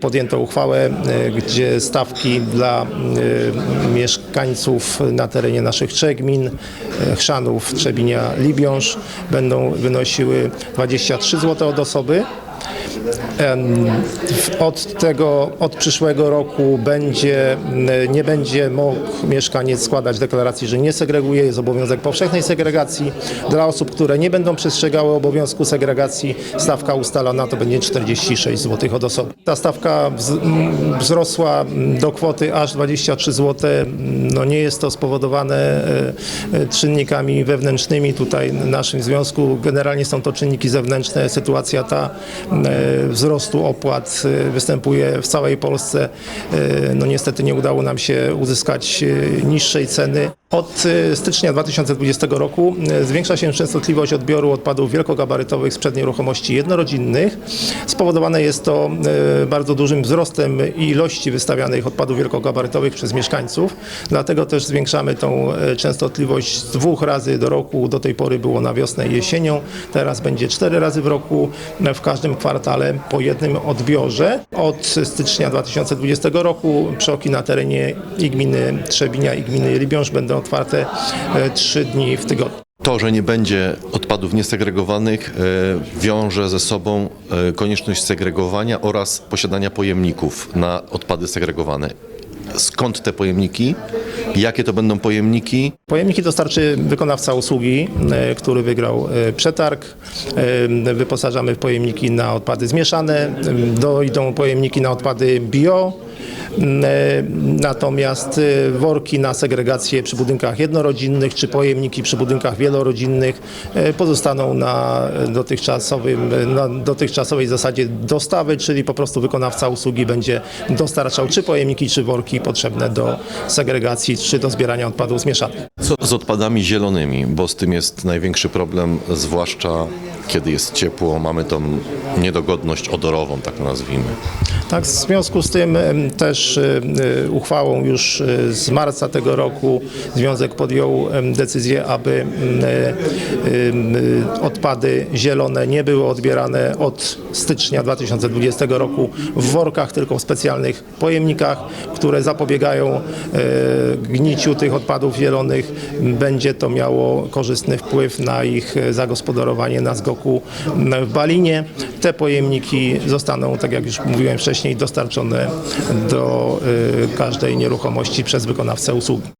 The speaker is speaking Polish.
Podjęto uchwałę, e, gdzie stawki dla e, mieszkańców na terenie naszych trzech gmin, e, Chrzanów, Trzebinia, Libiąż, będą wynosiły 23 zł od osoby. Od tego, od przyszłego roku będzie, nie będzie mógł mieszkaniec składać deklaracji, że nie segreguje, jest obowiązek powszechnej segregacji. Dla osób, które nie będą przestrzegały obowiązku segregacji, stawka ustalona to będzie 46 zł od osoby. Ta stawka wzrosła do kwoty aż 23 zł. No nie jest to spowodowane e, e, czynnikami wewnętrznymi tutaj w naszym związku. Generalnie są to czynniki zewnętrzne. Sytuacja ta e, wzrostu opłat e, występuje w całej Polsce. E, No niestety nie udało nam się uzyskać e, niższej ceny. Od e, stycznia 2020 roku e, zwiększa się częstotliwość odbioru odpadów wielkogabarytowych z przednieruchomości jednorodzinnych. Spowodowane jest to e, bardzo dużym wzrostem ilości wystawianych odpadów wielkogabarytowych przez mieszkańców. Dlatego też zwiększamy tą częstotliwość z dwóch razy do roku. Do tej pory było na wiosnę i jesienią. Teraz będzie cztery razy w roku, w każdym kwartale po jednym odbiorze. Od stycznia 2020 roku przoki na terenie i gminy Trzebinia i gminy Libiąż będą otwarte e, trzy dni w tygodniu. To, że nie będzie odpadów niesegregowanych, e, wiąże ze sobą e, konieczność segregowania oraz posiadania pojemników na odpady segregowane. Skąd te pojemniki? Jakie to będą pojemniki? Pojemniki dostarczy wykonawca usługi, który wygrał przetarg. Wyposażamy pojemniki na odpady zmieszane, dojdą pojemniki na odpady bio. E, Natomiast e, worki na segregację przy budynkach jednorodzinnych czy pojemniki przy budynkach wielorodzinnych e, pozostaną na dotychczasowym, na dotychczasowej zasadzie dostawy, czyli po prostu wykonawca usługi będzie dostarczał czy pojemniki, czy worki potrzebne do segregacji, czy do zbierania odpadów zmieszanych. Co z odpadami zielonymi? Bo z tym jest największy problem, zwłaszcza kiedy jest ciepło, mamy tą niedogodność odorową, tak nazwijmy. Tak, w związku z tym też e, e, uchwałą już e, z marca tego roku Związek podjął decyzję, aby m, em, e, odpady zielone nie były odbierane od stycznia 2020 roku w workach, tylko w specjalnych pojemnikach, które zapobiegają e, gniciu tych odpadów zielonych. Będzie to miało korzystny wpływ na ich e, zagospodarowanie na zgoku w Balinie. Te pojemniki zostaną, tak jak już mówiłem wcześniej, dostarczone do e, każdej nieruchomości przez wykonawcę usługi.